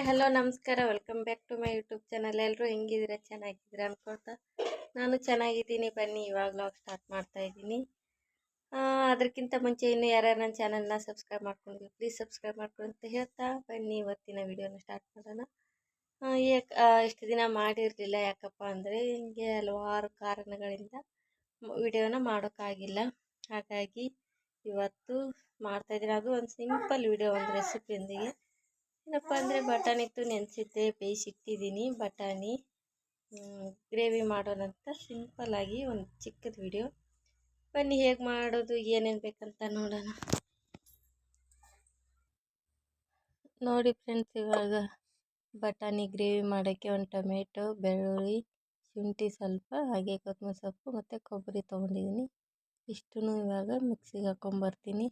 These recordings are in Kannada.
ಹಾಯ್ ಹಲೋ, ನಮಸ್ಕಾರ. Welcome back to my YouTube channel ಎಲ್ಲರೂ ಹೆಂಗಿದ್ದೀರಾ? ಚೆನ್ನಾಗಿದ್ದೀರಾ ಅನ್ಕೊಳ್ತಾ? ನಾನು ಚೆನ್ನಾಗಿದ್ದೀನಿ ಬನ್ನಿ. ಇವಾಗ ವ್ಲಾಗ್ ಸ್ಟಾರ್ಟ್ ಮಾಡ್ತಾ ಇದ್ದೀನಿ. ಅದಕ್ಕಿಂತ ಮುಂಚೆ ಇನ್ನು ಯಾರ್ಯಾರು ನನ್ನ ಚಾನಲ್ನ ಸಬ್ಸ್ಕ್ರೈಬ್ ಮಾಡ್ಕೊಂಡಿದ್ದೀವಿ ಪ್ಲೀಸ್ ಸಬ್ಸ್ಕ್ರೈಬ್ ಮಾಡ್ಕೊಂಡು ಅಂತ ಹೇಳ್ತಾ ಬನ್ನಿ. ಇವತ್ತಿನ ವಿಡಿಯೋನ ಸ್ಟಾರ್ಟ್ ಮಾಡೋಣ. ಯಾಕೆ ಇಷ್ಟು ದಿನ ಮಾಡಿರಲಿಲ್ಲ. ಯಾಕಪ್ಪ ಅಂದರೆ ಹಿಂಗೆ ಹಲವಾರು ಕಾರಣಗಳಿಂದ ವಿಡಿಯೋನ ಮಾಡೋಕ್ಕಾಗಿಲ್ಲ. ಹಾಗಾಗಿ ಇವತ್ತು ಮಾಡ್ತಾಯಿದ್ದೀನಿ ಅದು ಒಂದು ಸಿಂಪಲ್ ವಿಡಿಯೋ ಒಂದು ರೆಸಿಪಿಯೊಂದಿಗೆ ಏನಪ್ಪ ಅಂದರೆ ಬಟಾಣಿ ಇತ್ತು ನೆನೆಸಿದ್ದೆ ಬೇಯಿಸಿಟ್ಟಿದ್ದೀನಿ ಬಟಾಣಿ ಗ್ರೇವಿ ಮಾಡೋಣಂತ ಸಿಂಪಲ್ಲಾಗಿ ಒಂದು ಚಿಕ್ಕದ ವಿಡಿಯೋ. ಬನ್ನಿ ಹೇಗೆ ಮಾಡೋದು, ಏನೇನು ಬೇಕಂತ ನೋಡೋಣ. ನೋಡಿ ಫ್ರೆಂಡ್ಸ್, ಇವಾಗ ಬಟಾಣಿ ಗ್ರೇವಿ ಮಾಡೋಕ್ಕೆ ಒಂದು ಟೊಮೆಟೊ, ಬೆಳ್ಳುಳ್ಳಿ, ಶುಂಠಿ ಸ್ವಲ್ಪ, ಹಾಗೆ ಕೊತ್ತಂಬರಿ ಸೊಪ್ಪು ಮತ್ತು ಕೊಬ್ಬರಿ ತೊಗೊಂಡಿದ್ದೀನಿ. ಇಷ್ಟು ಇವಾಗ ಮಿಕ್ಸಿಗೆ ಹಾಕ್ಕೊಂಬರ್ತೀನಿ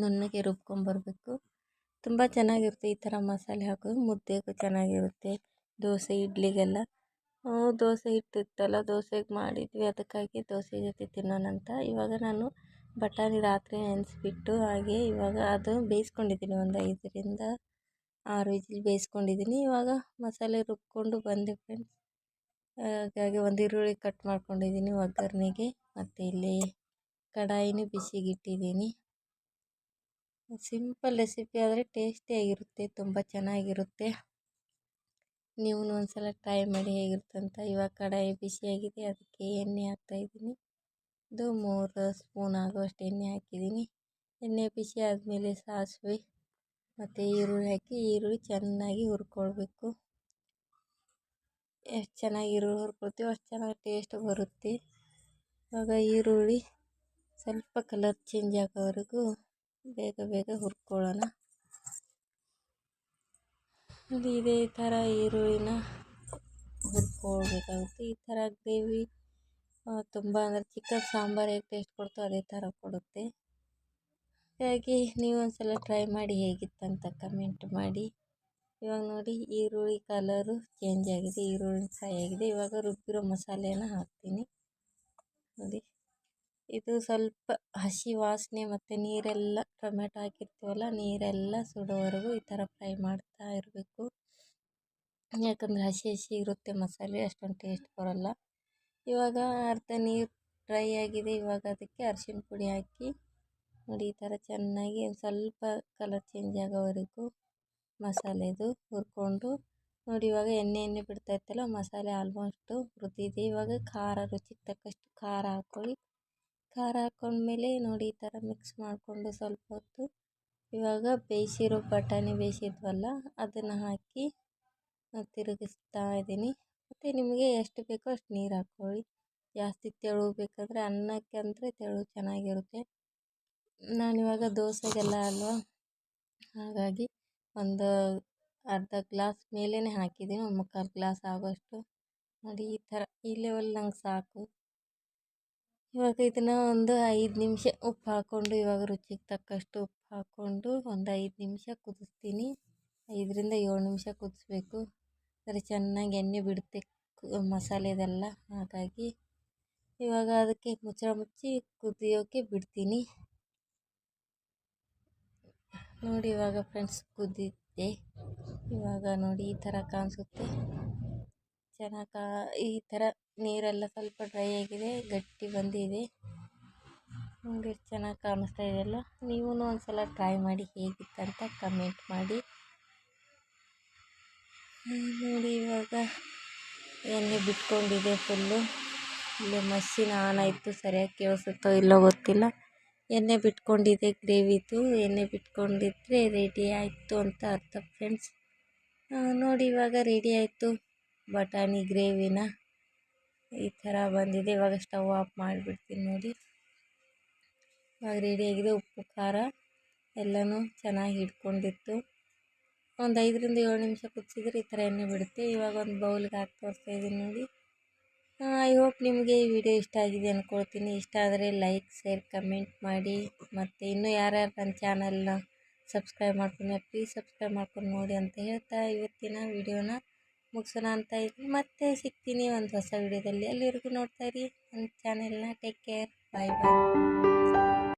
ನುಣ್ಣಗೆ ರುಬ್ಕೊಂಬರ್ಬೇಕು. ತುಂಬ ಚೆನ್ನಾಗಿರುತ್ತೆ ಈ ಥರ ಮಸಾಲೆ ಹಾಕೋದು. ಮುದ್ದೆಗೂ ಚೆನ್ನಾಗಿರುತ್ತೆ. ದೋಸೆ, ಇಡ್ಲಿಗೆಲ್ಲ. ದೋಸೆ ಹಿಟ್ಟಿತ್ತಲ್ಲ ದೋಸೆಗೆ ಮಾಡಿದ್ವಿ. ಅದಕ್ಕಾಗಿ ದೋಸೆ ಜೊತೆ ತಿನ್ನೋಣ ಅಂತ. ಇವಾಗ ನಾನು ಬಟಾಣಿ ರಾತ್ರಿ ನೆನೆಸ್ಬಿಟ್ಟು ಹಾಗೆ ಇವಾಗ ಅದು ಬೇಯಿಸ್ಕೊಂಡಿದ್ದೀನಿ ಒಂದು ಐದರಿಂದ ಆರು ವಿಜಿಲ್ ಬೇಯಿಸ್ಕೊಂಡಿದ್ದೀನಿ. ಇವಾಗ ಮಸಾಲೆ ರುಬ್ಕೊಂಡು ಬಂದೆ ಫ್ರೆಂಡ್ಸ್ ಹಾಗಾಗಿ ಒಂದು ಈರುಳ್ಳಿ ಕಟ್ ಮಾಡ್ಕೊಂಡಿದ್ದೀನಿ ಒಗ್ಗರಣೆಗೆ. ಮತ್ತು ಇಲ್ಲಿ ಕಡಾಯಿನೂ ಬಿಸಿಗಿಟ್ಟಿದ್ದೀನಿ. ಸಿಂಪಲ್ ರೆಸಿಪಿ ಆದರೆ ಟೇಸ್ಟಿಯಾಗಿರುತ್ತೆ ತುಂಬ ಚೆನ್ನಾಗಿರುತ್ತೆ. ನೀವು ಒಂದ್ಸಲ ಟ್ರೈ ಮಾಡಿ ಹೇಗಿರುತ್ತೆ ಅಂತ. ಇವಾಗ ಕಡಾಯಿ ಬಿಸಿಯಾಗಿದೆ, ಅದಕ್ಕೆ ಎಣ್ಣೆ ಹಾಕ್ತಾಯಿದ್ದೀನಿ ಇದು ಮೂರು ಸ್ಪೂನ್ ಆಗುವಷ್ಟು ಎಣ್ಣೆ ಹಾಕಿದ್ದೀನಿ. ಎಣ್ಣೆ ಬಿಸಿ ಆದಮೇಲೆ ಸಾಸಿವೆ ಮತ್ತು ಈರುಳ್ಳಿ ಹಾಕಿ, ಈರುಳ್ಳಿ ಚೆನ್ನಾಗಿ ಹುರ್ಕೊಳ್ಬೇಕು. ಎಷ್ಟು ಚೆನ್ನಾಗಿ ಈರುಳ್ಳಿ ಹುರ್ಕೊಳ್ತೀವಿ ಅಷ್ಟು ಚೆನ್ನಾಗಿ ಟೇಸ್ಟ್ ಬರುತ್ತೆ. ಇವಾಗ ಈರುಳ್ಳಿ ಸ್ವಲ್ಪ ಕಲರ್ ಚೇಂಜ್ ಆಗೋವರೆಗೂ ಬೇಗ ಬೇಗ ಹುರ್ಕೊಳ್ಳೋಣ. ಇದೇ ಥರ ಈರುಳ್ಳಿನ ಹುರ್ಕೊಳ್ಬೇಕಾಗುತ್ತೆ. ಈ ಥರ ಗ್ರೇವಿ ತುಂಬ ಅಂದರೆ ಚಿಕನ್ ಸಾಂಬಾರು ಹೇಗೆ ಟೇಸ್ಟ್ ಕೊಡ್ತೋ ಅದೇ ಥರ ಕೊಡುತ್ತೆ. ಹಾಗಾಗಿ ನೀವು ಸಲ ಟ್ರೈ ಮಾಡಿ ಹೇಗಿತ್ತಂತ ಕಮೆಂಟ್ ಮಾಡಿ. ಇವಾಗ ನೋಡಿ ಈರುಳ್ಳಿ ಕಲರು ಚೇಂಜ್ ಆಗಿದೆ, ಈರುಳ್ಳಿ ಫ್ರೈ ಆಗಿದೆ. ಇವಾಗ ರುಬ್ಬಿರೋ ಮಸಾಲೆನ ಹಾಕ್ತೀನಿ. ನೋಡಿ. ಇದು ಸ್ವಲ್ಪ ಹಸಿ ವಾಸನೆ ಮತ್ತು ನೀರೆಲ್ಲ ಟೊಮೆಟೊ ಹಾಕಿರ್ತೀವಲ್ಲ, ನೀರೆಲ್ಲ ಸುಡೋವರೆಗೂ ಈ ಥರ ಫ್ರೈ ಮಾಡ್ತಾ ಇರಬೇಕು. ಯಾಕಂದರೆ ಹಸಿ ಹಸಿ ಇರುತ್ತೆ ಮಸಾಲೆ, ಅಷ್ಟೊಂದು ಟೇಸ್ಟ್ ಬರೋಲ್ಲ. ಇವಾಗ ಅರ್ಧ ನೀರು ಡ್ರೈ ಆಗಿದೆ, ಇವಾಗ ಅದಕ್ಕೆ ಅರಶಿನ ಪುಡಿ ಹಾಕಿ ನೋಡಿ ಈ ಥರ ಚೆನ್ನಾಗಿ ಸ್ವಲ್ಪ ಕಲರ್ ಚೇಂಜ್ ಆಗೋವರೆಗೂ ಮಸಾಲೆದು ಹುರ್ಕೊಂಡು ನೋಡಿ ಇವಾಗ ಎಣ್ಣೆ ಎಣ್ಣೆ ಬಿಡ್ತಾ ಇತ್ತಲ್ಲ, ಮಸಾಲೆ ಆಲ್ಮೋಸ್ಟು ಹುರಿದಿದೆ. ಇವಾಗ ಖಾರ, ರುಚಿಗೆ ತಕ್ಕಷ್ಟು ಖಾರ ಹಾಕ್ಕೊಳ್ಳಿ. ಖಾರ ಹಾಕ್ಕೊಂಡ್ಮೇಲೆ ನೋಡಿ ಈ ಥರ ಮಿಕ್ಸ್ ಮಾಡಿಕೊಂಡು ಸ್ವಲ್ಪ ಹೊತ್ತು ಇವಾಗ ಬೇಯಿಸಿರೋ ಬಟಾಣಿ ಬೇಯಿಸಿದ್ವಲ್ಲ, ಅದನ್ನು ಹಾಕಿ ತಿರುಗಿಸ್ತಾ ಇದ್ದೀನಿ. ಮತ್ತು ನಿಮಗೆ ಎಷ್ಟು ಬೇಕೋ ಅಷ್ಟು ನೀರು ಹಾಕ್ಕೊಳ್ಳಿ. ಜಾಸ್ತಿ ತೆಳು ಬೇಕಂದರೆ ಅನ್ನಕ್ಕೆ ಅಂದರೆ ತೆಳು ಚೆನ್ನಾಗಿರುತ್ತೆ. ನಾನಿವಾಗ ದೋಸೆಗೆಲ್ಲ ಅಲ್ವಾ? ಹಾಗಾಗಿ ಒಂದು ಅರ್ಧ ಗ್ಲಾಸ್ ಮೇಲೇ ಹಾಕಿದ್ದೀನಿ, ಒಂದು ಮುಕ್ಕಾಲು ಗ್ಲಾಸ್ ಆಗೋಷ್ಟು. ನೋಡಿ ಈ ಥರ, ಈ ಲೆವೆಲ್ ನಂಗೆ ಸಾಕು. ಇವಾಗ ಇದನ್ನು ಒಂದು ಐದು ನಿಮಿಷ ಉಪ್ಪು ಹಾಕ್ಕೊಂಡು ಇವಾಗ ರುಚಿಗೆ ತಕ್ಕಷ್ಟು ಉಪ್ಪು ಹಾಕ್ಕೊಂಡು ಒಂದು ಐದು ನಿಮಿಷ ಕುದಿಸ್ತೀನಿ. ಐದರಿಂದ ಏಳು ನಿಮಿಷ ಕುದಿಸ್ಬೇಕು. ಸರಿ, ಚೆನ್ನಾಗಿ ಎಣ್ಣೆ ಬಿಡುತ್ತೆ ಮಸಾಲೆದೆಲ್ಲ. ಹಾಗಾಗಿ ಇವಾಗ ಅದಕ್ಕೆ ಮುಚ್ಚಳ ಮುಚ್ಚಿ ಕುದಿಯೋಕ್ಕೆ ಬಿಡ್ತೀನಿ. ನೋಡಿ ಇವಾಗ ಫ್ರೆಂಡ್ಸ್ ಕುದಿದ್ದೆ ಇವಾಗ ನೋಡಿ ಈ ಥರ ಕಾಣಿಸುತ್ತೆ. ಚೆನ್ನಾಗಿ ಈ ಥರ ನೀರೆಲ್ಲ ಸ್ವಲ್ಪ ಡ್ರೈ ಆಗಿದೆ, ಗಟ್ಟಿ ಬಂದಿದೆ. ನೋಡಿ ಎಷ್ಟು ಚೆನ್ನಾಗಿ ಕಾಣಿಸ್ತಾ ಇದೆಯಲ್ಲ ನೀವು ಒಂದು ಸಲ ಟ್ರೈ ಮಾಡಿ ಹೇಗಿತ್ತಂತ ಕಮೆಂಟ್ ಮಾಡಿ. ನೋಡಿ ಇವಾಗ ಎಣ್ಣೆ ಬಿಟ್ಕೊಂಡಿದೆ ಫುಲ್ಲು ಇಲ್ಲಿ ಮಷಿನ್ ಆನ್ ಆಯಿತು ಸರಿಯಾಗಿ ಕೇಳಿಸುತ್ತೋ ಇಲ್ಲೋ ಗೊತ್ತಿಲ್ಲ. ಎಣ್ಣೆ ಬಿಟ್ಕೊಂಡಿದೆ ಗ್ರೇವಿದು ಎಣ್ಣೆ ಬಿಟ್ಕೊಂಡಿದ್ರೆ ರೆಡಿ ಆಯಿತು ಅಂತ ಅರ್ಥ ಫ್ರೆಂಡ್ಸ್ ನೋಡಿ ಇವಾಗ ರೆಡಿ ಆಯಿತು. ಬಟಾಣಿ, ಗ್ರೇವಿನ ಈ ಥರ ಬಂದಿದೆ. ಇವಾಗ ಸ್ಟವ್ ಆಫ್ ಮಾಡಿಬಿಡ್ತೀನಿ ನೋಡಿ. ಇವಾಗ ರೆಡಿಯಾಗಿದೆ ಉಪ್ಪು, ಖಾರ ಎಲ್ಲನೂ ಚೆನ್ನಾಗಿ ಹಿಡ್ಕೊಂಡಿತ್ತು. ಒಂದು ಐದರಿಂದ ಏಳು ನಿಮಿಷ ಕುದಿಸಿದ್ರೆ ಈ ಥರ ಎಣ್ಣೆ ಬಿಡುತ್ತೆ. ಇವಾಗ ಒಂದು ಬೌಲ್ಗೆ ಹಾಕಿ ತೋರಿಸ್ತಾ ಇದ್ದೀನಿ ನೋಡಿ. ಐ ಹೋಪ್ ನಿಮಗೆ ಈ ವಿಡಿಯೋ ಇಷ್ಟ ಆಗಿದೆ ಅಂದ್ಕೊಳ್ತೀನಿ ಇಷ್ಟ ಆದರೆ ಲೈಕ್ ಶೇರ್ ಕಮೆಂಟ್ ಮಾಡಿ. ಮತ್ತು ಇನ್ನೂ ಯಾರ್ಯಾರು ನನ್ನ ಚಾನಲ್ನ ಸಬ್ಸ್ಕ್ರೈಬ್ ಮಾಡ್ಕೊಂಡು ಪ್ಲೀಸ್ ಸಬ್ಸ್ಕ್ರೈಬ್ ಮಾಡ್ಕೊಂಡು ನೋಡಿ ಅಂತ ಹೇಳ್ತಾ ಇವತ್ತಿನ ವಿಡಿಯೋನ ಮುಗಿಸೋಣ ಅಂತ ಇದ್ದೀನಿ ಮತ್ತೆ ಸಿಗ್ತೀನಿ ಒಂದು ಹೊಸ ವಿಡಿಯೋದಲ್ಲಿ ಅಲ್ಲಿವರೆಗೂ ನೋಡ್ತಾ ಇರಿ. ನನ್ನ ಚಾನೆಲ್ನ ಟೇಕ್ ಕೇರ್ ಬಾಯ್ ಬಾಯ್